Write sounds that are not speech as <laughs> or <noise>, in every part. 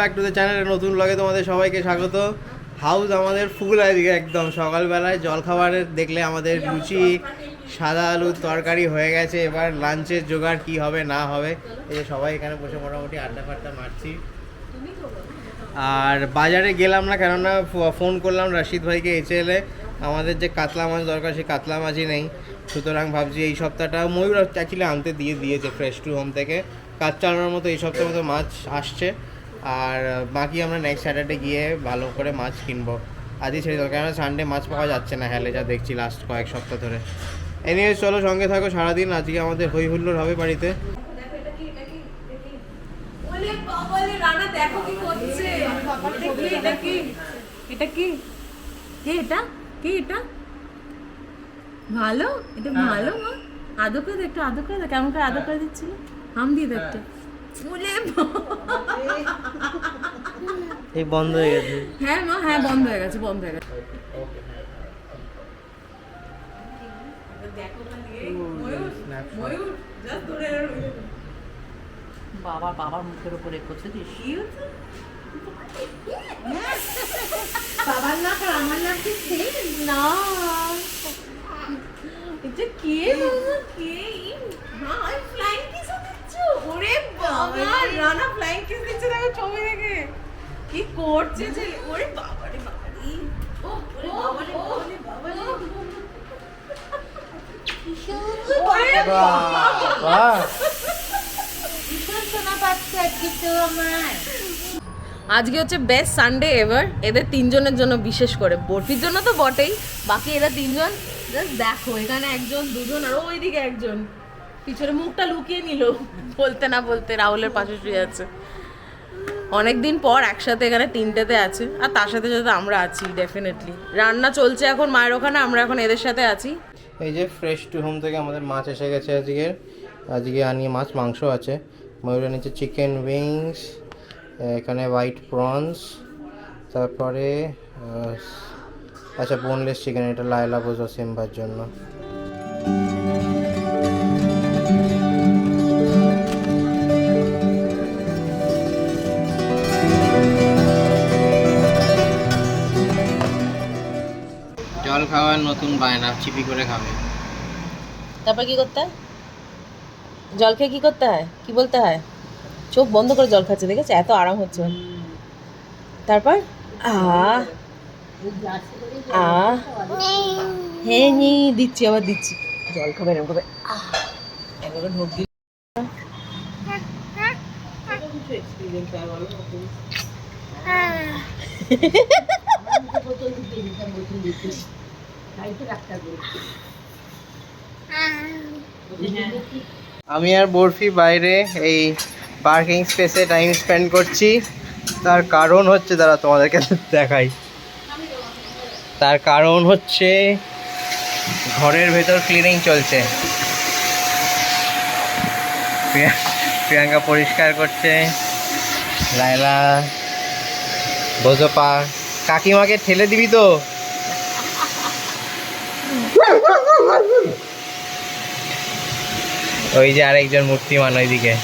Back to the channel নতুন ব্লগে তোমাদের সবাইকে স্বাগত। হাউস আমাদের ফুল আজকে একদম, সকালবেলায় জলখাবারের দেখলে আমাদের লুচি সাদা আলুর তরকারি হয়ে গেছে, এবার লাঞ্চের জোগাড় কি হবে, না হবে, এই যে সবাই এখানে বসে মোটামুটি আড্ডা ফাড্ডা মারছি। আর বাজারে গেলাম না কেননা ফোন করলাম রশিদ ভাইকে, এসে এলে আমাদের যে কাতলা মাছ দরকার, সেই কাতলা মাছই নেই। সুতরাং ভাবছি এই সপ্তাহটা ময়ূর অ্যাকচুয়ালি আনতে দিয়ে দিয়েছে ফ্রেশ টু হোম থেকে। কাজ চালানোর মতো এই সপ্তাহের মতো মাছ আসছে। আর বাকি আমরা নেক্সট স্যাটারডে গিয়ে ভালো করে মাছ কিনবো। আজই ছেড়ে দেবো কেননা সানডে মাছ পাওয়া যাচ্ছে না হ্যালে যা দেখছি লাস্ট কয়েক সপ্তাহ ধরে। এনিওয়ে চলো সঙ্গে থাকো সারাদিন আজকে আমাদের হই হুল্লোড় হবে বাড়িতে। ওলে বাবালে রানা দেখো কি করছে। দেখি এটা কি? এটা কি? কে এটা? কে এটা? ভালো? এটা ভালো মা আদো করে একটু আদো করে দে, কেমন করে আদো করে দিচ্ছিল? হাম দিয়ে দে একটা। এই বন্ধ হয়ে গেছে। হ্যাঁ মা হ্যাঁ বন্ধ হয়ে গেছে বন্ধ হয়ে গেছে। বাবা বাবার মুখের উপরে করছে দিস। বাবার নাম আর আমার নাম কি সেম না। এটা কে বাবা কে? হ্যাঁ ফ্লাইং ওরে বাবা রানা ফ্লাইং কিস দিচ্ছে দেখো ছবি দেখে। কি করছে যে? ওরে বাবা রে বাবা ও ওরে বাবা রে বাবা রে ওরে বাবা। বাহ আজকে হচ্ছে বেস্ট সানডে এভার এদের তিনজনের জন্য বিশেষ করে। বরফির জন্য তো বটেই। বাকি এরা তিনজন জাস্ট দেখো এখানে একজন দুজন আর ওইদিকে একজন। পিছনে মুখটা লুকিয়ে নিল। বলতে না বলতে রাহুলের পাশে শুয়ে আছে। অনেকদিন পর একসাথে এখানে তিনটেতে আছে, আর তার সাথে সাথে আমরা আছি ডেফিনেটলি রান্না চলছে এখন মায়ের ওখানে, আমরা এখন এদের সাথে আছি। এই যে ফ্রেশ টু হোম থেকে আমাদের মাছ এসে গেছে আজকে। আজকে আনিয়ে মাছ, মাংস আছে। ময়ূরের নিচে চিকেন উইংস এখানে হোয়াইট প্রনস তারপরে আচ্ছা বোনলেস চিকেন এটা লায়লা বোঝো সিম্বার জন্য। খাওয়ার নতুন বায়না চিপি করে খাবে। তারপর কি করতে হয়? জল খেয়ে কি করতে হয়? কি বলতে হয়? চোখ বন্ধ করে জল খাচ্ছে দেখেছে? এত আরাম হচ্ছে। তারপর? আ আ হ্যাঁ নি দিচ্ছি আবার দিচ্ছি। জল খাবে এরকম করে ঢোক <laughs> <laughs> আমি আর বরফি বাইরে এই পার্কিং স্পেসে টাইম স্পেন্ড করছি। তার কারণ হচ্ছে, দাঁড়া তোমাদেরকে দেখাই। তার কারণ হচ্ছে, ঘরের ভেতর ক্লিনিং চলছে। প্রিয়াঙ্কা পরিষ্কার করছে। লাইলা বোঝো পা কাকিমাকে ঠেলে দিবি তো? ওই যে আরেকজন মূর্তিমান ওইদিকে।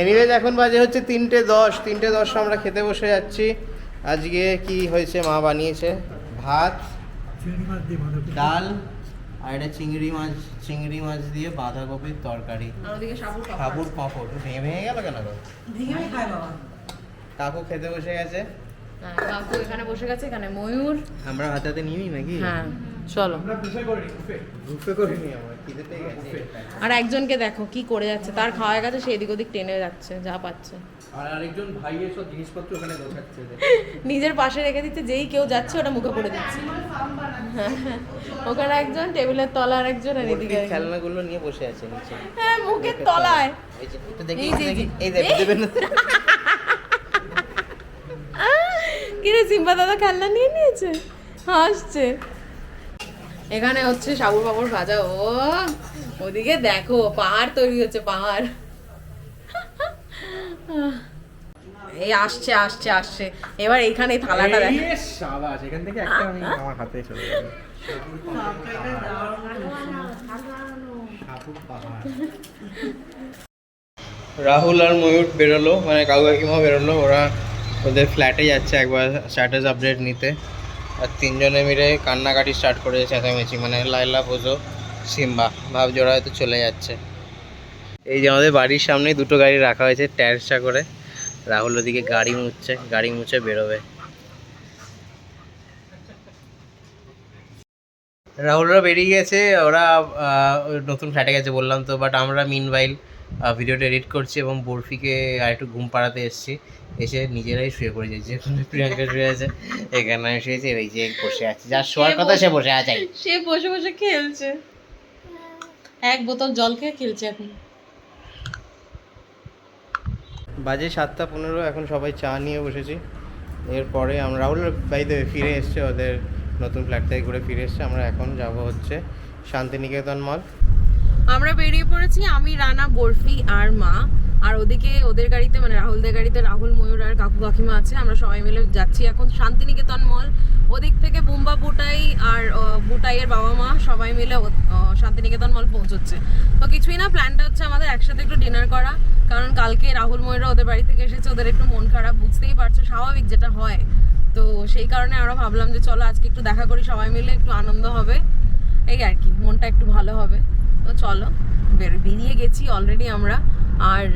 এনিওয়েজ এখন বাজে হচ্ছে তিনটে দশ। তিনটে দশ আমরা খেতে বসে যাচ্ছি। আজকে কি হয়েছে? মা বানিয়েছে ভাত ডাল আর এটা চিংড়ি মাছ চিংড়ি মাছ দিয়ে বাঁধাকপির তরকারি। সাবুর পাঁপড়। ভেঙে ভেঙে গেল কেন গো? কাকু খেতে বসে গেছে? হ্যাঁ, কাকু এখানে বসে গেছে এখানে ময়ূর। আমরা হাতে হাতে নিবি নাকি? হ্যাঁ। চলো। আর একজনকে দেখো কি করে যাচ্ছে তার খাওয়া গেছে সে এদিক ওদিক টেনে যাচ্ছে যা পাচ্ছে। আর আরেকজন ভাইয়ের সব জিনিসপত্র ওখানে গোছাচ্ছে <laughs> নিজের পাশে রেখে দিচ্ছে যেই কেউ যাচ্ছে ওটা মুখে পড়ে দিচ্ছে। <laughs> ওখানে একজন টেবিলের তলার একজন আর এদিকে। খেলনাগুলো নিয়ে বসে আছে নিচে। হ্যাঁ মুখের তলায়। এই যে এই একটু যে, দেখি। এই এই যে। দেখ দেবেন কিরে সিম্বা দাদা খেলনা নিয়ে নিয়েছে? হাসছে। এখানে হচ্ছে সাবুর বাবুর ভাজা। ও ওদিকে দেখো পাহাড় তৈরি হচ্ছে পাহাড়। এই আসছে আসছে আসছে। এবার এইখানে এই থালাটা দেখ। সাবাস এখান থেকে একটা আমি আমার হাতে চলে রাহুল আর ময়ূর বেরোলো মানে কাকু কাকিমা বেরোলো ওরা ওদের ফ্ল্যাটে যাচ্ছে একবার স্ট্যাটাস আপডেট নিতে। আর তিনজনে মিলে কান্নাকাটি স্টার্ট করে চেঁচামেচি মানে লাইলা বোঝো, সিম্বা ভাবছি ওরা হয়তো চলে যাচ্ছে। এই যে আমাদের বাড়ির সামনে দুটো গাড়ি রাখা হয়েছে ট্যারসা করে। রাহুল ওদিকে গাড়ি মুছছে, গাড়ি মুছে বেরোবে। রাহুলরা বেরিয়ে গেছে, ওরা নতুন ফ্ল্যাটে গেছে বললাম তো বাট আমরা মিন বাইল ভিডিওটা এডিট করছি এবং বরফিকে আর একটু ঘুম পাড়াতে এসেছি। এসে নিজেরাই শুয়ে পড়েছে যেখানে প্রিয়াঙ্কা শুয়ে আছে এখানে আমি শুয়েছি এই যে বসে আছে। যার শোয়ার কথা সে বসে আছে। সে বসে বসে খেলছে। এক বোতল জল খেয়ে খেলছে এখন। বাজে সাতটা পনেরো এখন সবাই চা নিয়ে বসেছি। এরপরে আমরা রাহুল বাইতে ফিরে এসছে ওদের নতুন ফ্ল্যাট থেকে ঘুরে ফিরে এসছে। আমরা এখন যাব হচ্ছে শান্তিনিকেতন মল আমরা বেরিয়ে পড়েছি, আমি, রানা, বরফি আর মা। আর ওদিকে ওদের গাড়িতে মানে রাহুলদের গাড়িতে রাহুল, ময়ূর আর কাকু কাকিমা আছে, আমরা সবাই মিলে যাচ্ছি এখন শান্তিনিকেতন মল। ওদিক থেকে বুম্বা বুটাই আর বুটাইয়ের বাবা মা সবাই মিলে শান্তিনিকেতন মল পৌঁছচ্ছে। তো কিছুই না, প্ল্যানটা হচ্ছে আমাদের একসাথে একটু ডিনার করা। কারণ কালকে রাহুল ময়ূররা ওদের বাড়ি থেকে এসেছে, ওদের একটু মন খারাপ, বুঝতেই পারছ, স্বাভাবিক যেটা হয়। তো সেই কারণে আমরা ভাবলাম যে চলো আজকে একটু দেখা করি, সবাই মিলে একটু আনন্দ হবে। এই আর কি, মনটা একটু ভালো হবে। তো চলো বেরিয়ে গেছি অলরেডি আমরা। আর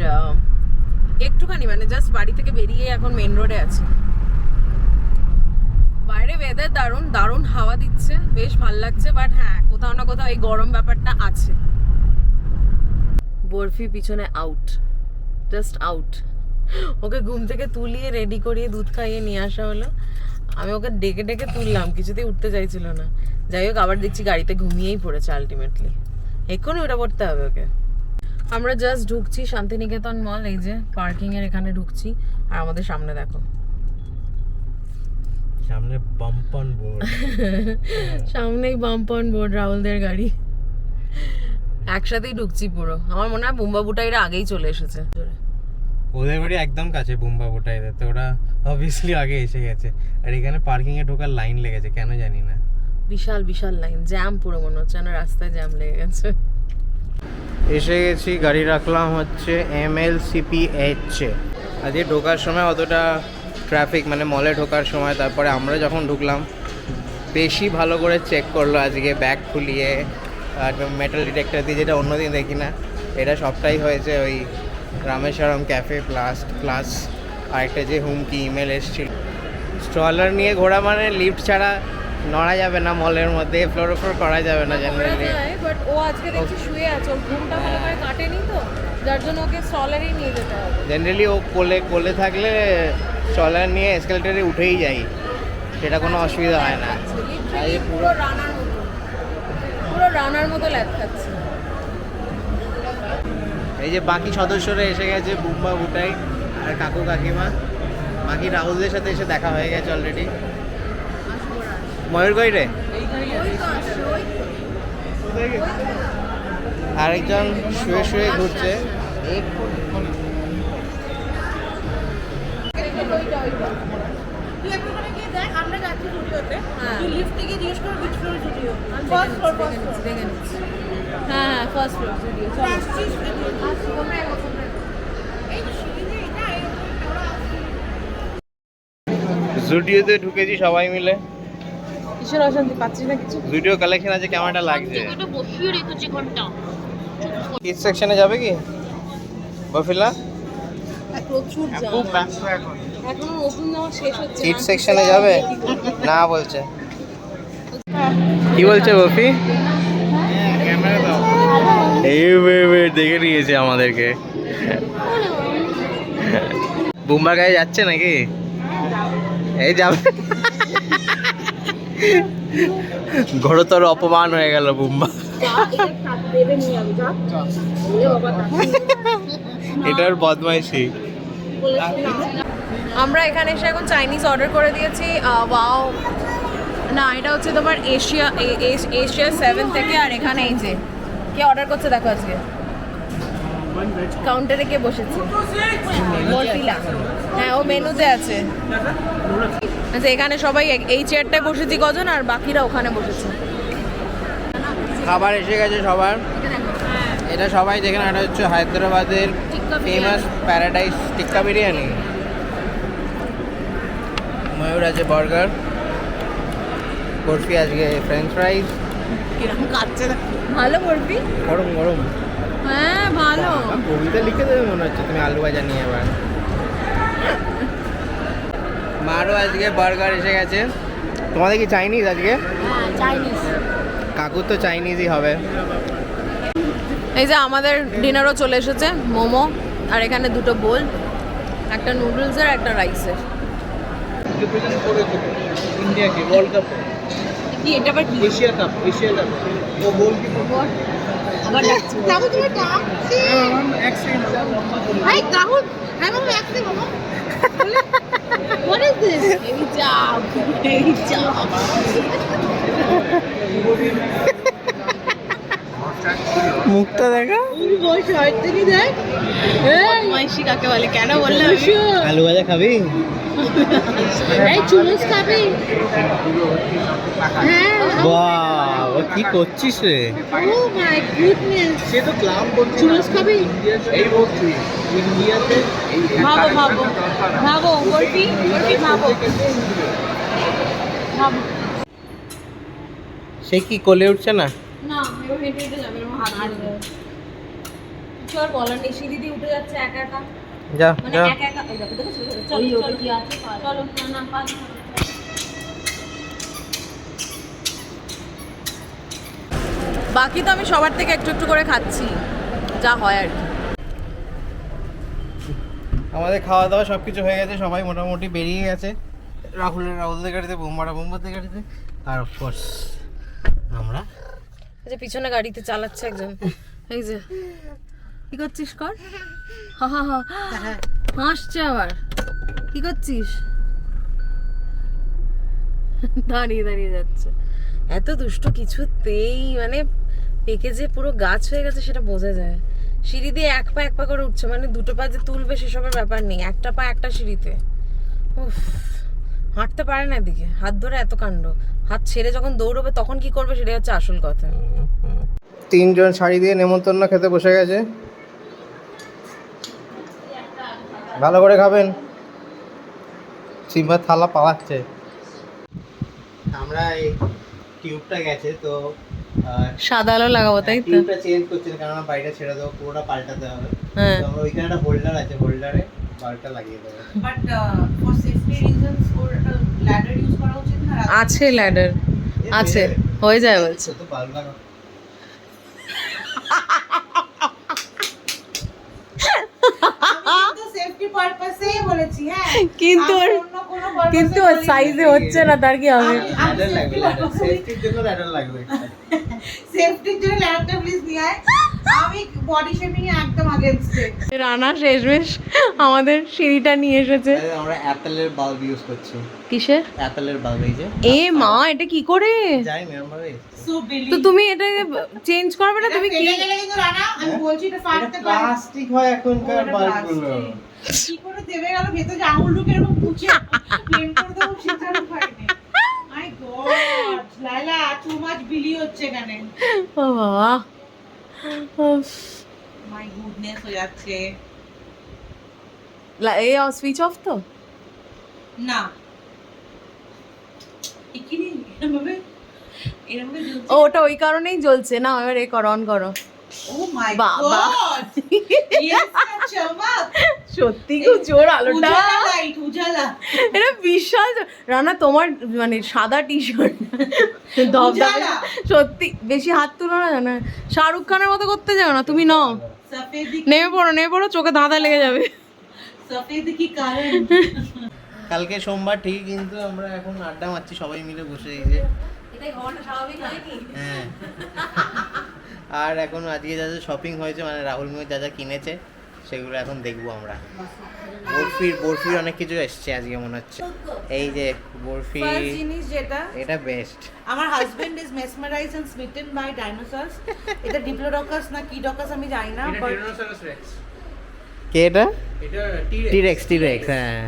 একটুখানি মানে জাস্ট বাড়ি থেকে বেরিয়ে এখন মেন রোডে আছি। বাইরে ওয়েদার দারুণ দারুণ হাওয়া দিচ্ছে, বেশ ভালো লাগছে বাট হ্যাঁ কোথাও না কোথাও এই গরম ব্যাপারটা আছে। বরফি পিছনে আউট জাস্ট আউট ওকে ঘুম থেকে তুলিয়ে রেডি করিয়ে দুধ খাইয়ে নিয়ে আসা হলো। আমি ওকে ডেকে ডেকে তুললাম, কিছুতেই উঠতে চাইছিল না। যাই হোক, আবার দেখছি গাড়িতে ঘুমিয়েই পড়েছে আলটিমেটলি এক্ষুনি ওটা পড়তে হবে ওকে। আমরা জাস্ট ঢুকছি শান্তিনিকেতন মল এই যে পার্কিং এর এখানে ঢুকছি। আর আমাদের সামনে দেখো। সামনে বাম্পন বোর্ড <laughs> সামনেই বাম্পন বোর্ড রাহুলদের গাড়ি। একসাথেই ঢুকছি পুরো। আমার মনে হয় বুম্বা বুটাইরা আগেই চলে এসেছে। ওদের বাড়ি একদম কাছে বুম্বা বোটাই তো ওরা অবভিয়াসলি আগে এসে গেছে। আর এখানে পার্কিং এ ঢোকার লাইন লেগেছে কেন জানি না। বিশাল বিশাল লাইন জ্যাম পুরো মনে হচ্ছে না, রাস্তায় জ্যাম লেগে গেছে। এসে গেছি, গাড়ি রাখলাম হচ্ছে এম এল সিপি এইচে আজকে ঢোকার সময় অতটা ট্রাফিক মানে মলে ঢোকার সময়, তারপরে আমরা যখন ঢুকলাম, বেশি ভালো করে চেক করল আজকে ব্যাগ খুলিয়ে একদম মেটাল ডিটেক্টর দিয়ে, যেটা অন্যদিন দেখি না। এটা সবটাই হয়েছে ওই রামেশ্বরম ক্যাফে প্লাস প্লাস আরেকটা যে হুমকি ইমেল এসেছিল। স্ট্রলার নিয়ে ঘোরা মানে লিফট ছাড়া নড়া যাবে না মলের মধ্যে ফ্লোর ফ্লোর করা যাবে না জেনারেলি বাট ও আজকে দেখছি শুয়ে আছে ওর ঘুমটা ভালো করে কাটেনি তো যার জন্য ওকে স্টলারেই নিয়ে যেতে হবে। জেনারেলি ও কোলে কোলে থাকলে ট্রলার নিয়ে এসকেলেটারে উঠেই যাই সেটা কোনো অসুবিধা হয় না। Literally পুরো রানার মতো পুরো রানার মতো ল্যাদ খাচ্ছে। এই যে বাকি সদস্যরা এসে গেছে বুম্বা বুটাই আর কাকু কাকিমা। বাকি রাহুলদের সাথে এসে দেখা হয়ে গেছে অলরেডি ময়ূর কই রে আরেকজন শুয়ে শুয়ে ঘুরছে। হ্যাঁ। জুডিওতে ঢুকেছি সবাই মিলে কিসের অশান্তি পাচ্ছিস না কিছু? জুডিও কালেকশন আছে কেমনটা লাগছে। কিস সেকশনে যাবে কি? বফিলা প্রচুর জ্যাম খুব ব্যস্ত এখন। এখনও যাওয়া শেষ হচ্ছে কিড সেকশনে যাবে? না বলছে। কি বলছে বফি? এই বে বে দেখে নিয়েছে আমাদেরকে। বুম্বার গায়ে যাচ্ছে নাকি? এই যাবে। ঘোরতর অপমান হয়ে গেল, বুম্বা। এটার বদমাইশি। আমরা এখানে এসে এখন চাইনিজ অর্ডার করে দিয়েছি। ওয়াও না, এটা হচ্ছে তোমার এশিয়া এশিয়া সেভেন থেকে, আর এখানে এই যে, কে অর্ডার করছে দেখো আজকে। কাউন্টারে কে বসেছে? মর্তিলা হ্যাঁ ও মেনুতে আছে। আচ্ছা এখানে সবাই এই চেয়ারটায় বসেছি কজন আর বাকিরা ওখানে বসেছে? খাবার এসে গেছে সবার। এটা সবাই দেখেন এটা হচ্ছে হায়দ্রাবাদের ফেমাস প্যারাডাইস টিক্কা বিরিয়ানি। ময়ূর আছে বার্গার। বরফি আজকে ফ্রেঞ্চ ফ্রাইজ কীরকম কাচ্ছে ভালো করবি গরম গরম। হ্যাঁ ভালো। কবিতা লিখে দেবে মনে হচ্ছে তুমি আলু ভাজা নিয়ে এবার। মারও আজকে বার্গার এসে গেছে। তোমাদের কি চাইনিজ আজকে? হ্যাঁ চাইনিজ কাকুর তো চাইনিজই হবে। এই যে আমাদের ডিনারও চলে এসেছে মোমো আর এখানে দুটো বোল একটা নুডলসের একটা রাইসের রিপ্রেজেন্ট করেছে ইন্ডিয়াকে ওয়ার্ল্ড কাপ কি এটা আবার কি? এশিয়া কাপ এশিয়া কাপ ও গোলকিপার আবার ডাকছি। রাহুল তুমি ডাকছি। হ্যাঁ মামা এক সেকেন্ড এই চাপ এই চাপ মুখটা দেখা। মাইশি কাকে বলে? কেন বললে বসো। আলু ভাজা খাবি? চুলুস খাবে। হ্যাঁ বাহ কি করছিস রে? ও মাই গুডনেস সে তো ক্লাব বলছে চুলুস খাবে? এই বলছি। ইন্ডিয়াতে ভাবো ভাবো। ভাবো বলবি বলবি ভাবো। ভাবো। সে কি কোলে উঠছে না? না এবার হেঁটে হেঁটে যাবে কিছু আর বলার নেই সিঁড়ি দিয়ে উঠে যাচ্ছে একা একা। যা মানে যা। একা একা চলো চলো কি আছে চলো না না পাঁচ বাকি তো আমি সবার থেকে একটু একটু করে খাচ্ছি যা হয় আর কি। আমাদের খাওয়া দাওয়া সব কিছু হয়ে গেছে, সবাই মোটামুটি বেরিয়ে গেছে। রাহুলের, রাহুলদের গাড়িতে, বোম্বারা বোম্বাদের গাড়িতে। আর অফকোর্স আমরা যে পিছনে গাড়িতে চালাচ্ছে একজন। এই যে। কি করছিস কর? হা হা হা। হাসছে আবার। কি করছিস? দাঁড়িয়ে দাঁড়িয়ে যাচ্ছে। এত দুষ্ট কিছুতেই মানে পেকে যে পুরো গাছ হয়ে গেছে সেটা বোঝা যায়। সিঁড়ি দিয়ে এক পা এক পা করে উঠছে মানে দুটো পা যে তুলবে সেসবের ব্যাপার নেই একটা পা একটা সিঁড়িতে। উফ হাঁটতে পারে না এদিকে হাত ধরে এত কাণ্ড। হাত ছেড়ে যখন দৌড়বে তখন কি করবে সেটাই হচ্ছে আসল কথা। তিনজন শাড়ি দিয়ে নেমন্তন্ন খেতে বসে গেছে। ভালো করে খাবেন। সিম্বার থালা পাওয়াচ্ছে আমরা এই টিউবটা গেছে তো সাদা আলো লাগাবো তাই তো টিউবটা চেঞ্জ করছি না কারণ বাইরে ছেড়ে দেবো পুরোটা পাল্টাতে হবে হ্যাঁ তো আমরা ওইখানে একটা হোল্ডার আছে হোল্ডারে বাল্বটা লাগিয়ে দেবো বাট ফর সেফটি রিজনস ওর ল্যাডার ইউজ করা উচিত না আছে ল্যাডার আছে হয়ে যায় বলছে তো বাল্ব লাগাও হ্যাঁ কিন্তু ওর- কিন্তু সাইজে হচ্ছে না তার কি হবে? আমি- ল্যাডার সেফটির জন্য ল্যাডার লাগবে। সেফটির জন্য ল্যাডারটা প্লিজ নিয়ে আয়। আমি বডি শেপিং এ একদম আগেনস্টে রানা শেষমেশ আমাদের সিঁড়িটা নিয়ে এসেছে। আমরা অ্যাপেলের বাল্ব ইউজ করছি। কিসের? অ্যাপেলের বাল্ব এই যে। এ মা এটা কি করে? যাই এরকম ভাবে তো তুমি এটা চেঞ্জ করবে না তুমি কি রানা আমি বলছি এটা ফাটতে পারে প্লাস্টিক হয় এখনকার বাল্বগুলো। কি করে দেবে গেল? ভেতরে আঙুল ঢুকে এরকম পুছে প্লেন করে দেবো সেটারও পারিনি my god Laila too much বিলি হচ্ছে এখানে। ও বাবা। মাই গুডনেস হয়ে যাচ্ছে। এ সুইচ অফ তো? না। ওটা ওই কারণেই জ্বলছে। না এবার এ করো অন করো। বাবা। গড সত্যি খুব জোর আলোটা। উজালা লাইট এটা বিশাল রানা তোমার মানে সাদা টি শার্ট। সত্যি বেশি হাত তুলো না জানা। শাহরুখ খানের মতো করতে যাও না তুমি নাও। নেমে পড়ো নেমে পড়ো চোখে ধাঁধা লেগে যাবে। কালকে সোমবার ঠিক কিন্তু আমরা এখন আড্ডা মারছি সবাই মিলে বসে এই যে। হ্যাঁ। আর এখন আজকে যা যা শপিং হয়েছে মানে রাহুল মেয়ে যা যা কিনেছে সেগুলো এখন দেখব আমরা। বরফির বরফির অনেক কিছু এসছে আজকে মনে হচ্ছে। এই যে বরফি জিনিস যেটা এটা বেস্ট আমার husband is mesmerize and smitten by dinosaurs এটা ডিপ্লোডকাস না কি ডকাস আমি জানি না বাট কে এটা? এটা টিরেক্স টিরেক্স হ্যাঁ।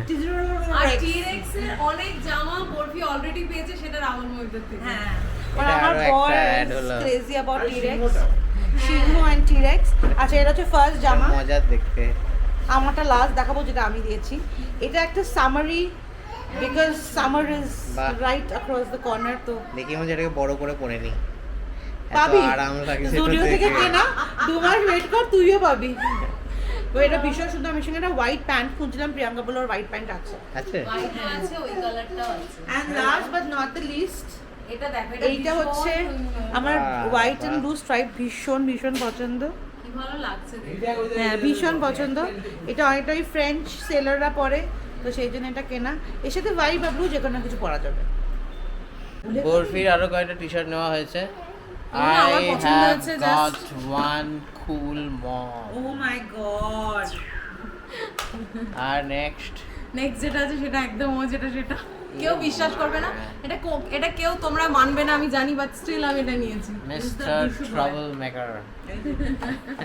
আর T-Rex অনেক জামা বরফি অলরেডি পেয়েছে সেটা রাহুল মহিউদ্দিন থেকে। হ্যাঁ। আমার বর। ক্রেজি অ্যাবাউট টিরেক্স সিংহ এন্ড টিরেক্স আচ্ছা এটা হচ্ছে ফার্স্ট জামা। মজার দেখতে। আমারটা লাস্ট দেখাবো যেটা আমি দিয়েছি। এটা একটা সামারি বিকজ সামার ইজ বাহ। রাইট অ্যাক্রস দ্য কর্নার তো দেখি বড় করে পরে নি পাবি? আরাম লাগছে স্টুডিও থেকে কেনা। দু মাস ওয়েট কর তুইও পাবি। তো এটা ভীষণ সুন্দর। আমি সঙ্গে একটা হোয়াইট প্যান্ট খুঁজছিলাম প্রিয়াঙ্কা বলে ওর হোয়াইট প্যান্ট আছে। আছে? হোয়াইট আছে ওই কালারটাও আছে। And last but not the least এইটা হচ্ছে আমার হোয়াইট এন্ড ব্লু স্ট্রাইপ ভীষণ ভীষণ পছন্দ। কি ভালো লাগছে দেখতে। হ্যাঁ ভীষণ পছন্দ। এটা অনেকটাই ফ্রেঞ্চ সেলাররা পরে তো সেই জন্য এটা কেনা। এর সাথে হোয়াইট বা ব্লু যে কোনো কিছু পরা যাবে। বরফির আরও কয়েকটা টি শার্ট নেওয়া হয়েছে। হচ্ছে got just- one cool mom oh my god R next next যেটা আছে সেটা একদম ও যেটা সেটা। কেউ বিশ্বাস করবে না। এটা এটা কেউ তোমরা মানবে না আমি জানি বাট স্টিল আমি এটা নিয়েছি। মিস্টার ট্রাভেল মেকার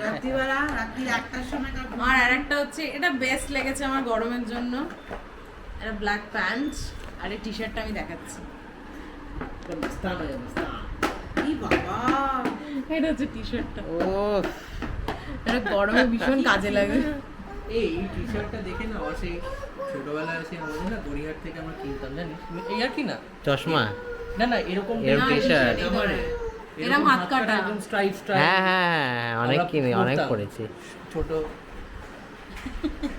রাত্রিবেলা রাত্রি একটার সময় আর আরেকটা হচ্ছে এটা বেস্ট লেগেছে আমার গরমের জন্য। এটা ব্ল্যাক প্যান্ট আর এই টি শার্টটা আমি দেখাচ্ছি। ই বাবা। এটা হচ্ছে টি শার্টটা ও এটা গরমে ভীষণ কাজে লাগে। এই টি শার্টটা দেখে না সেই ছোটবেলায় এসে আমাদের না গড়িয়াহাট থেকে আমরা কিনতাম জানিস? এই আর কি না? চশমা। না না এরকম এরকম না, t-shirt। এই আমারে এরম হাত কাটা। একদম স্ট্রাইপ স্ট্রাইপ হ্যাঁ হ্যাঁ হ্যাঁ, অনেক কিনে অনেক পড়েছি ছোট।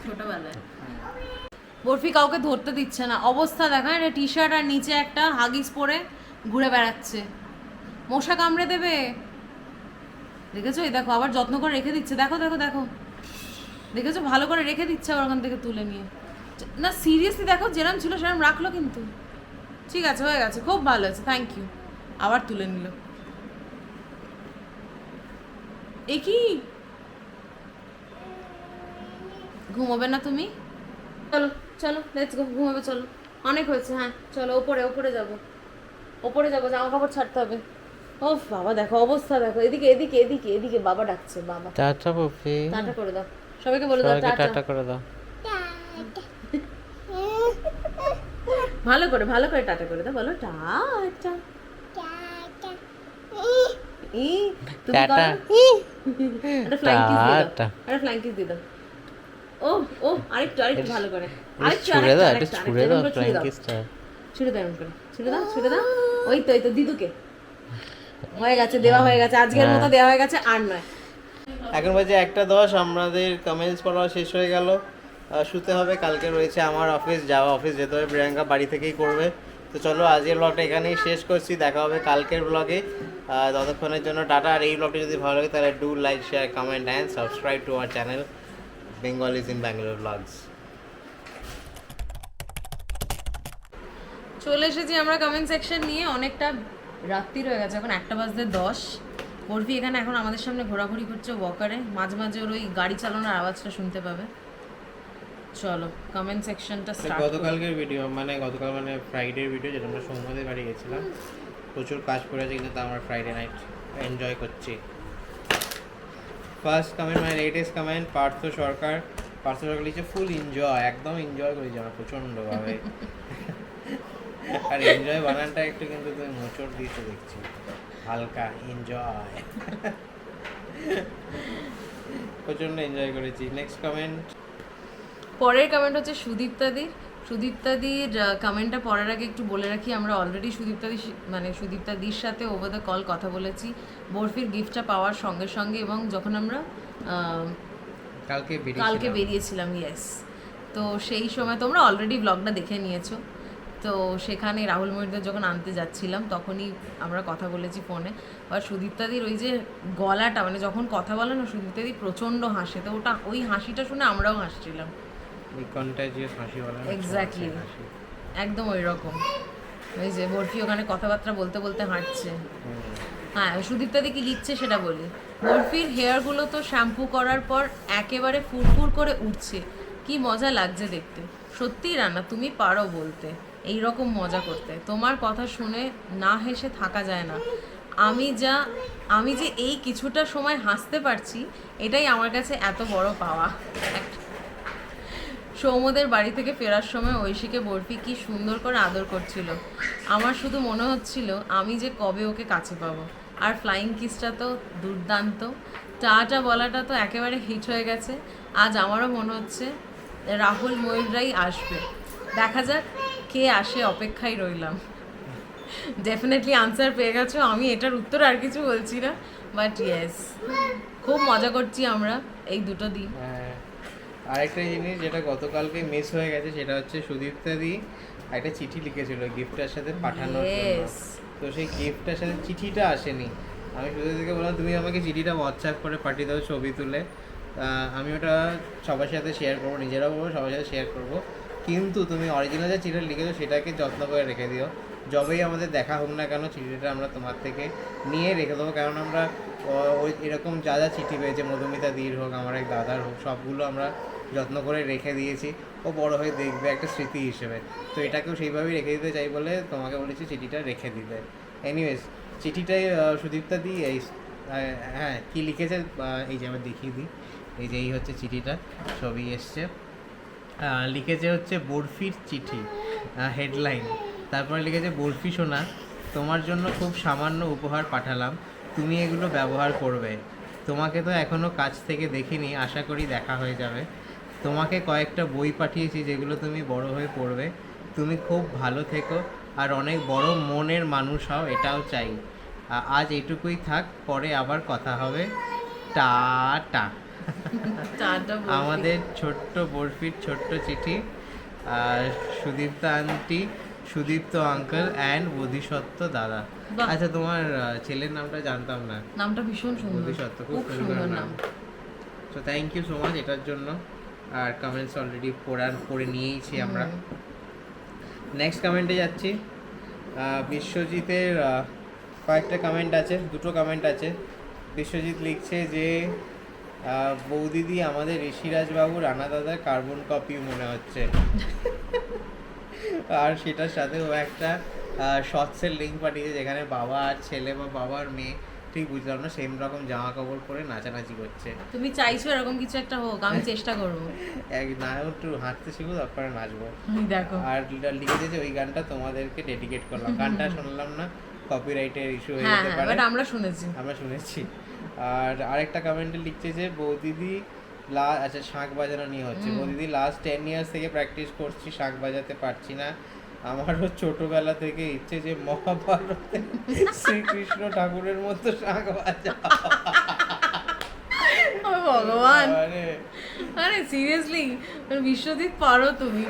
ছোটবেলায়। বরফি কাউকে ধরতে দিচ্ছে না। অবস্থা দেখা এটা টি শার্ট আর নিচে একটা হাগিস পরে ঘুরে বেড়াচ্ছে। মশা কামড়ে দেবে। দেখেছ? এই দেখো আবার যত্ন করে রেখে দিচ্ছে। দেখো দেখো দেখো। দেখেছ? ভালো করে রেখে দিচ্ছে আবার ওখান থেকে তুলে নিয়ে। না সিরিয়াসলি দেখো যেরম ছিল সেরম রাখল কিন্তু। ঠিক আছে হয়ে গেছে খুব ভালো আছে থ্যাংক ইউ আবার তুলে নিল। এ কি? ঘুমোবে না তুমি? চলো চলো লেটস গো ঘুমাবে চলো। অনেক হয়েছে হ্যাঁ চলো ওপরে ওপরে যাব। ওপরে যাব জামা কাপড় ছাড়তে হবে। ও বাবা দেখো অবস্থা দেখো এদিকে এদিকে এদিকে এদিকে বাবা ডাকছে বাবা। টাটা পপি টাটা করে দাও। সবাইকে বলে দাও টাটা করে দাও। ভালো করে ভালো করে টাটা করে দাও বলো টাটা। ই তুমি করো। একটা ফ্লাইং কিস দিয়ে দাও একটা ফ্লাইং কিস দিয়ে দাও। ও ও আরেকটু আরেকটু ভালো করে। আরেকটু দাও আরেকটু, এটা আরেকটু, ছুড়ে দাও ছুড়ে দাও। ফ্র্যাঙ্কিসটা ছুড়ে দাও এরকম করে। ছুড়ে দাও ছুড়ে দাও। ওই তো ওই তো দিদুকে। হয়ে গেছে দেওয়া হয়ে গেছে। আজকের মতো দেওয়া হয়ে গেছে আর নয়। এখন বাজে একটা দশ আমাদের কমেন্টস পড়া শেষ হয়ে গেল। শুতে হবে। কালকে রয়েছে আমার অফিস যাওয়া অফিস যেতে হবে। প্রিয়াঙ্কা বাড়ি থেকেই করবে। তো চলো, আজকের ব্লগটা এখানেই শেষ করছি। দেখা হবে কালকের ব্লগে ততক্ষণের জন্য টাটা। আর এই ব্লগটি যদি ভালো লাগে, তাহলে do like share comment and subscribe to our channel Bengal is in Bangalore vlogs চলে এসেছি আমরা কমেন্ট সেকশন নিয়ে। অনেকটা রাত্রি হয়ে গেছে, এখন একটা বাজতে দশ। বরফি এখানে এখন আমাদের সামনে ঘোরাঘুরি করছে ওয়াকারে মাঝে মাঝে ওর ওই গাড়ি চালানোর আওয়াজটা শুনতে পাবে। চলো কমেন্ট সেকশনটা স্টার্ট গতকালকের ভিডিও মানে গতকাল মানে ফ্রাইডের ভিডিও যেটা আমরা সোমবারের বাড়ি গেছিলাম প্রচুর কাজ পড়েছে কিন্তু তা আমরা ফ্রাইডে নাইট এনজয় করছি। ফার্স্ট কমেন্ট মানে লেটেস্ট কমেন্ট পার্থ সরকার পার্থ সরকার লিখছে ফুল এনজয় একদম এনজয় করেছি আমরা প্রচণ্ডভাবে। আর এনজয় বানানটা একটু কিন্তু তুমি মোচড় দিয়েছ দেখছি। হালকা এনজয় প্রচণ্ড এনজয় করেছি। নেক্সট কমেন্ট পরের কমেন্ট হচ্ছে সুদীপ্তাদির। সুদীপ্তাদির কমেন্টটা পড়ার আগে একটু বলে রাখি আমরা অলরেডি সুদীপ্তাদি মানে সুদীপ্তাদির সাথে ওভার দ্য কল কথা বলেছি। বরফির গিফটটা পাওয়ার সঙ্গে সঙ্গে এবং যখন আমরা কালকে কালকে বেরিয়েছিলাম ইয়েস তো সেই সময় তোমরা অলরেডি ব্লগটা দেখে নিয়েছো। তো সেখানে রাহুল মহিরদের যখন আনতে যাচ্ছিলাম তখনই আমরা কথা বলেছি ফোনে আর সুদীপ্তাদির ওই যে গলাটা মানে যখন কথা বলে না সুদীপ্তাদি প্রচণ্ড হাসে। তো ওটা ওই হাসিটা শুনে আমরাও হাসছিলাম। কন্টাজিয়াস হাসি বলা হাসি। একদম ওই রকম ওই যে বরফি ওখানে কথাবার্তা বলতে বলতে হাঁটছে। হ্যাঁ সুদীপ্তাদি কি লিখছে সেটা বলি। বরফির হেয়ারগুলো তো শ্যাম্পু করার পর একেবারে ফুরফুর করে উঠছে। কি মজা লাগছে দেখতে। সত্যিই রান্না তুমি পারো বলতে। এই রকম মজা করতে। তোমার কথা শুনে না হেসে থাকা যায় না। আমি যা আমি যে এই কিছুটা সময় হাসতে পারছি এটাই আমার কাছে এত বড় পাওয়া। সৌমদের বাড়ি থেকে ফেরার সময় ঐশীকে বরফি কি সুন্দর করে আদর করছিল। আমার শুধু মনে হচ্ছিল, আমি যে কবে ওকে কাছে পাবো। আর ফ্লাইং কিসটা তো দুর্দান্ত। টাটা বলাটা তো একেবারে হিট হয়ে গেছে। আজ আমারও মনে হচ্ছে, রাহুল ময়ূররাই আসবে। দেখা যাক কে আসে অপেক্ষায় রইলাম। ডেফিনেটলি আনসার পেয়ে গেছো। আমি এটার উত্তর আর কিছু বলছি না। বাট ইয়েস খুব মজা করছি আমরা এই দুটো দিন। হ্যাঁ আরেকটা জিনিস যেটা গতকালকে মিস হয়ে গেছে সেটা হচ্ছে সুদীপ্তাদি একটা চিঠি লিখেছিল গিফটের সাথে পাঠানোর জন্য। তো সেই গিফটটার সাথে চিঠিটা আসেনি। আমি সুদীপ্তাদিকে বললাম তুমি আমাকে চিঠিটা হোয়াটসঅ্যাপ করে পাঠিয়ে দাও ছবি তুলে। আমি ওটা সবার সাথে শেয়ার করব নিজেরাও করব সবার সাথে শেয়ার করব। কিন্তু তুমি অরিজিনাল যে চিঠিটা লিখেছো সেটাকে যত্ন করে রেখে দিও। যবেই আমাদের দেখা হোক না কেন চিঠিটা আমরা তোমার থেকে নিয়ে রেখে দেবো। কারণ আমরা ওই এরকম যা যা চিঠি পেয়েছে মধুমিতা দির হোক আমার এক দাদার হোক সবগুলো আমরা যত্ন করে রেখে দিয়েছি। ও বড় হয়ে দেখবে একটা স্মৃতি হিসেবে। তো এটাকেও সেইভাবেই রেখে দিতে চাই বলে তোমাকে বলেছি, চিঠিটা রেখে দিতে। এনিওয়েজ চিঠিটাই সুদীপ্তা দি, এই হ্যাঁ কী লিখেছে এই যে, আমি দেখিয়ে দিই। এই যে, এই হচ্ছে চিঠিটা ছবি এসছে। লিখেছে হচ্ছে, বরফির চিঠি হেডলাইন তারপরে লিখেছে, বরফি সোনা, তোমার জন্য খুব সামান্য উপহার পাঠালাম, তুমি এগুলো ব্যবহার করবে। তোমাকে তো এখনও কাছ থেকে দেখিনি, আশা করি দেখা হয়ে যাবে। তোমাকে কয়েকটা বই পাঠিয়েছি যেগুলো তুমি বড় হয়ে পড়বে। তুমি খুব ভালো থেকো আর অনেক বড় মনের মানুষ হও এটাও চাই। আজ এটুকুই থাক পরে আবার কথা হবে। টাটা। টাটা বলছি। আমাদের ছোট্ট বরফির ছোট্ট চিঠি আর Sudipta aunty Sudipto uncle and Bodhisattva দাদা। আচ্ছা তোমার ছেলের নামটা জানতাম না। নামটা ভীষণ সুন্দর। বোধিসত্ত্ব খুব সুন্দর নাম। তো থ্যাংক ইউ সো মাচ এটার জন্য। আর কমেন্টস অলরেডি পড়ার পড়ে নিয়েইছি আমরা। নেক্সট কমেন্টে যাচ্ছি। বিশ্বজিতের কয়েকটা কমেন্ট আছে দুটো কমেন্ট আছে। বিশ্বজিৎ লিখছে যে বৌদিদি আমাদের ঋষিরাজ বাবু রানা দাদার কার্বন কপি মনে হচ্ছে। <laughs> আর সেটার সাথে ও একটা শর্টসের লিঙ্ক পাঠিয়েছে যেখানে বাবা আর ছেলে বা বাবার মেয়ে ঠিক বুঝলাম না সেম রকম জামা কাপড় পরে নাচানাচি করছে। তুমি চাইছো এরকম কিছু একটা হোক আমি চেষ্টা করব। <laughs> এক না একটু হাঁটতে শিখব তারপরে নাচবো। দেখো। আর লিখে দিয়েছে ওই গানটা তোমাদেরকে ডেডিকেট করলাম। গানটা শুনলাম না কপিরাইটের ইস্যু হয়ে হ্যাঁ যেতে হ্যাঁ পারে। বাট আমরা শুনেছি। আমরা শুনেছি। আর আরেকটা কমেন্টে লিখছে যে বৌদিদি লা আচ্ছা শাঁখ বাজানো নিয়ে হচ্ছে। বৌদিদি লাস্ট টেন ইয়ার্স থেকে প্র্যাকটিস করছি শাঁখ বাজাতে পারছি না। আমারও ছোটবেলা থেকে ইচ্ছে যে মহাভারতে শ্রীকৃষ্ণ ঠাকুরের মতো শাঁখ বাজা ভগবান। আরে। সিরিয়াসলি বিশ্বজিৎ পারো তুমি।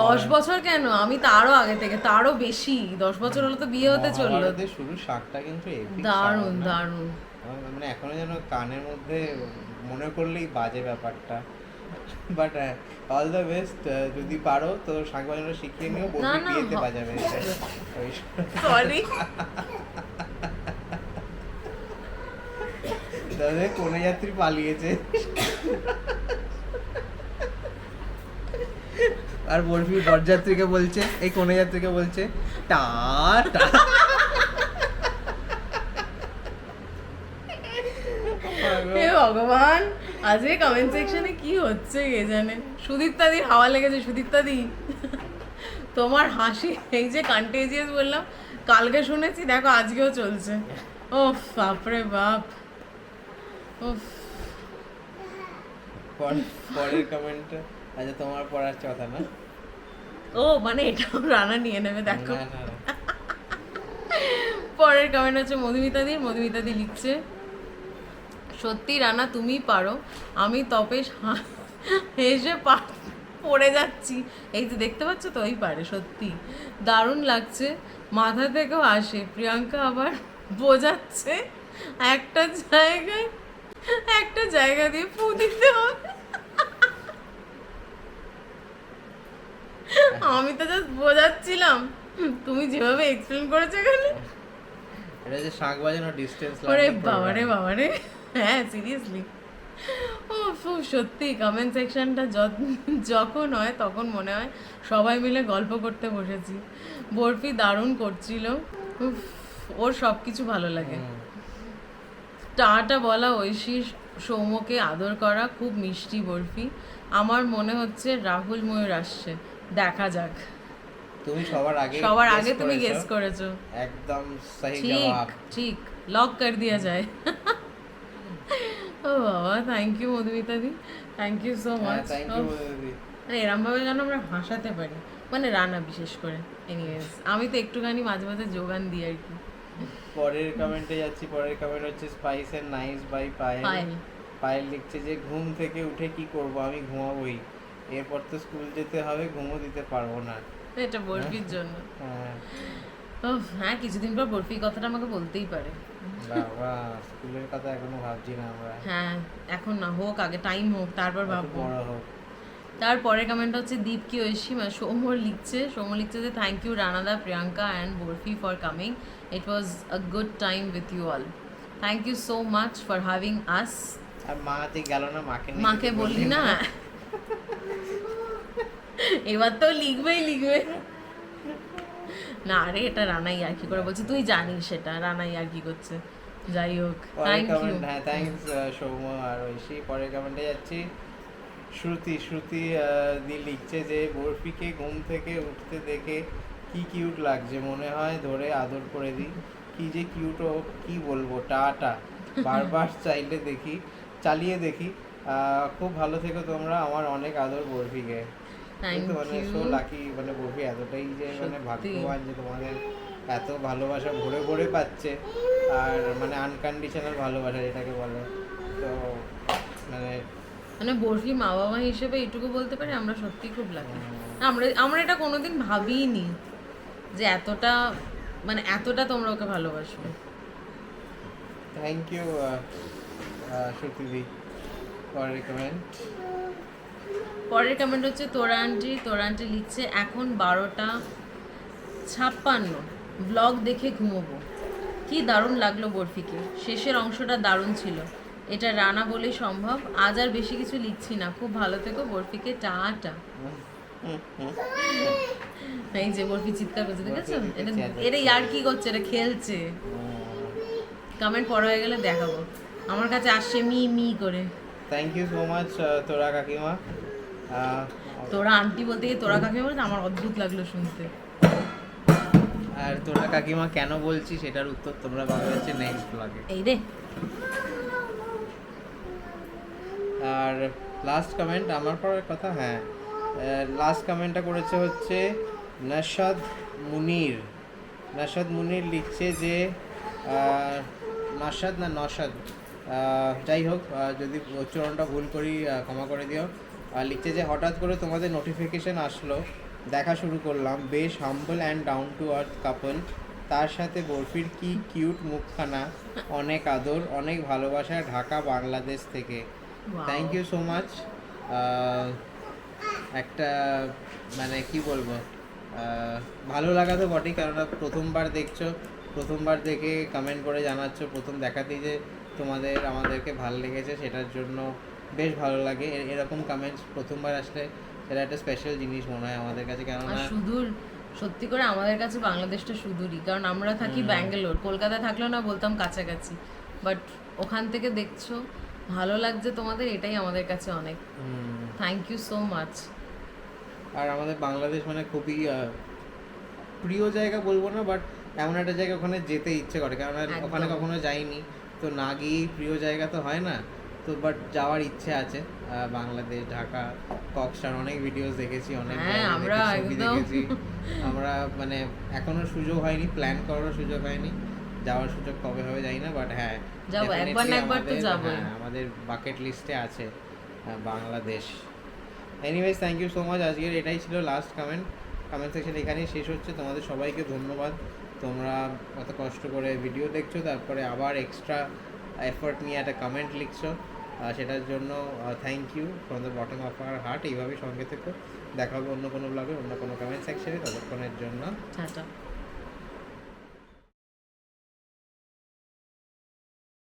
দশ বছর কেন? আমি তারও আগে থেকে তারও বেশি। দশ বছর হলো তো বিয়ে হতে চলল। শুরু শাঁখটা কিন্তু দারুণ দারুণ। মানে এখনও যেন কানের মধ্যে মনে করলেই বাজে ব্যাপারটা। বাট অল দ্য বেস্ট যদি পারো তো বাজানো শিখিয়ে নিও বলবি বিয়েতে বাজাবে সরি কোনে যাত্রী পালিয়েছে? আর বলবি বরযাত্রীকে বলছে এই কোনে যাত্রীকে বলছে টা টা হে ভগবান। আজকে কমেন্ট সেকশনে কি হচ্ছে কে জানে সুদীপ্তাদির হাওয়া লেগেছে সুদীপ্তাদি। তোমার হাসি এই যে কন্টেজিয়াস বললাম কালকে শুনেছি দেখো আজকেও চলছে। ওফ বাপরে বাপ। পর- পরের কমেন্টটা আচ্ছা তোমার পড়ার কথা না? ও মানে এটাও রানা নিয়ে নেবে দেখো। পরের কমেন্ট হচ্ছে মধুমিতাদির মধুমিতাদি লিখছে সত্যি রানা তুমি পারো। আমি তপেশ পা পড়ে যাচ্ছি। এই যে দেখতে পাচ্ছ তো ওই পারে সত্যি। দারুণ লাগছে। মাথা থেকেও আসে। প্রিয়াঙ্কা আবার বোঝাচ্ছে একটা জায়গায় একটা জায়গা দিয়ে ফু দিতে হবে। আমি তো জাস্ট বোঝাচ্ছিলাম। তুমি যেভাবে এক্সপ্লেন করেছ এখানে। এটা যে শাঁখ বাজানো ডিস্টেন্স ওরে বাবারে বাবারে। হ্যাঁ সিরিয়াসলি ও সত্যি কমেন্ট সেকশনটা যখন হয় তখন মনে হয় সবাই মিলে গল্প করতে বসেছি। বরফি দারুণ করছিল। ওর সব কিছু ভালো লাগে। টাটা বলা ঐশী সৌম্যকে আদর করা খুব মিষ্টি বরফি। আমার মনে হচ্ছে রাহুল ময়ূর আসছে। দেখা যাক। তুমি সবার আগে সবার আগে তুমি। গেস করেছ। একদম সহি ঠিক জবাব। ঠিক লক কর দিয়া যায়। বাবা থ্যাংক ইউ মধুমিতা দি। থ্যাংক ইউ সো মাচ মানে এরম ভাবে যেন আমরা হাসাতে পারি। মানে রানা বিশেষ করে। এনিওয়েজ আমি তো একটুখানি মাঝে মাঝে যোগান দিই আর কি। পরের কমেন্টে যাচ্ছি। পরের কমেন্ট হচ্ছে spice and nice by Payel. Payel. লিখছে যে ঘুম থেকে উঠে কি করব? আমি ঘুমাবোই। এরপর তো স্কুল যেতে হবে ঘুমও দিতে পারব না। এটা বরফির জন্য। হ্যাঁ। হ্যাঁ কিছুদিন পর বরফির কথাটা আমাকে বলতেই পারে। বাবা স্কুলের কথা এখনও ভাবছি না আমরা। হ্যাঁ এখন না হোক আগে টাইম হোক তারপর ভাববো। বড় হোক। তারপরে কমেন্ট হচ্ছে দীপ কি ঐশী মানে সৌম্যর লিখছে। সৌম্য লিখছে যে thank you রানাদা Priyanka and Barfi for coming it was a good time with you all thank you so much for having us আর মা গেল না মাকে মাকে বললি না? এবার তো লিখবেই লিখবে না আরে এটা রানাই আর কি করে বলছে তুই জানিস সেটা রানাই আর কি করছে। যাই হোক থ্যাংক ইউ হ্যাঁ থ্যাঙ্কস সৌম্য আর ঐশী। পরের কমেন্টে যাচ্ছি। শ্রুতি শ্রুতি দি লিখছে যে বরফিকে ঘুম থেকে উঠতে দেখে কি কিউট লাগছে মনে হয় ধরে আদর করে দিই। কি যে কিউট ও কি বলব টাটা। বারবার <laughs> চাইলে দেখি চালিয়ে দেখি। আহ, খুব ভালো থেকো তোমরা আমার অনেক আদর বরফিকে। থ্যাংক ইউ সো লাকি মানে বরফি এতটাই যে মানে। ভাগ্যবান যে তোমাদের এত ভালোবাসা ভরে ভরে পাচ্ছে আর মানে আনকন্ডিশনাল ভালোবাসা যেটাকে বলে। তো মানে মানে বরফি মা বাবা হিসেবে এটুকু বলতে পারি আমরা সত্যি খুব লাগে আমরা আমরা এটা কোনোদিন ভাবিনি যে এতটা মানে এতটা তোমরা ওকে ভালোবাসবে। থ্যাংক ইউ শ্রুতিদি ফর রেকমেন্ড পরের কমেন্ট হচ্ছে তোরা আন্টি তোরা আন্টি লিখছে এখন বারোটা ছাপ্পান্ন। ব্লগ দেখে ঘুমোবো। কি দারুণ লাগল বরফিকে। শেষের অংশটা দারুণ ছিল। এটা রানা বলেই সম্ভব। আজ আর বেশি কিছু লিখছি না। খুব ভালো থেকো বরফিকে। টাটা। এই যে বরফি চিৎকার করছে দেখেছ? এটা। এটা ইয়ার কি করছে? এটা খেলছে। কমেন্ট পড়া হয়ে গেলে দেখাবো। আমার কাছে আসছে মি মি করে। Thank you so much Tora কাকিমা। তোরা আন্টি বলতে গিয়ে তোরা কাকে বলতে আমার অদ্ভুত লাগল শুনতে। আর তোরা কাকিমা কেন বলছি সেটার উত্তর তোমরা পাবে হচ্ছে নেক্সট ব্লগে এই রে। আর লাস্ট কমেন্ট আমার পরের কথা হ্যাঁ। লাস্ট কমেন্টটা করেছে হচ্ছে নসাদ মুনির। নসাদ মুনির লিখছে যে নসাদ না নসাদ আহ, যাই হোক যদি উচ্চারণটা ভুল করি ক্ষমা করে দিও। আর লিখছে যে হঠাৎ করে তোমাদের নোটিফিকেশন আসলো দেখা শুরু করলাম বেশ humble and down to earth couple তার সাথে বরফির কি কিউট মুখখানা অনেক আদর অনেক ভালোবাসা ঢাকা বাংলাদেশ থেকে। থ্যাংক ইউ সো মাচ একটা মানে কি বলব ভালো লাগা তো বটেই কেননা প্রথমবার দেখছ প্রথমবার দেখে কমেন্ট করে জানাচ্ছ প্রথম দেখাতেই যে তোমাদের আমাদেরকে ভালো লেগেছে সেটার জন্য বেশ ভালো লাগে। এরকম কমেন্টস প্রথমবার আসলে সেটা একটা স্পেশাল জিনিস মনে হয় আমাদের কাছে। কেননা সুদূর সত্যি করে আমাদের কাছে বাংলাদেশটা সুদূরই। কারণ আমরা থাকি ব্যাঙ্গালোর। কলকাতায় থাকলেও না বলতাম কাছাকাছি। বাট ওখান থেকে দেখছ ভালো লাগছে তোমাদের এটাই আমাদের কাছে অনেক। থ্যাংক ইউ সো মাচ আর আমাদের বাংলাদেশ মানে খুবই প্রিয় জায়গা বলব না বাট এমন একটা জায়গা ওখানে যেতে ইচ্ছে করে। কারণ ওখানে কখনো যাইনি। তো না গিয়েই প্রিয় জায়গা তো হয় না। তো বাট যাওয়ার ইচ্ছে আছে বাংলাদেশ ঢাকা কক্সটার অনেক ভিডিওস দেখেছি অনেক হ্যাঁ, আমরা দেখেছি আমরা মানে এখনও সুযোগ হয়নি প্ল্যান করার সুযোগ হয়নি যাওয়ার সুযোগ কবে হবে জানি না বাট হ্যাঁ যাব, একবার না একবার তো। হ্যাঁ, আমাদের বাকেট লিস্টে আছে Bangladesh. Anyways thank you so much আজকের এটাই ছিল লাস্ট কমেন্ট কমেন্ট সেকশন এখানেই শেষ হচ্ছে তোমাদের সবাইকে ধন্যবাদ। তোমরা এত কষ্ট করে ভিডিও দেখছ তারপরে আবার এক্সট্রা এফোর্ট নিয়ে একটা কমেন্ট লিখছো। সেটার জন্য thank you from the bottom of our heart এইভাবেই সঙ্গে থেকে। দেখা হবে অন্য কোনো ব্লগে অন্য কোনো কমেন্ট সেকশনে ততক্ষণের জন্য টাটা।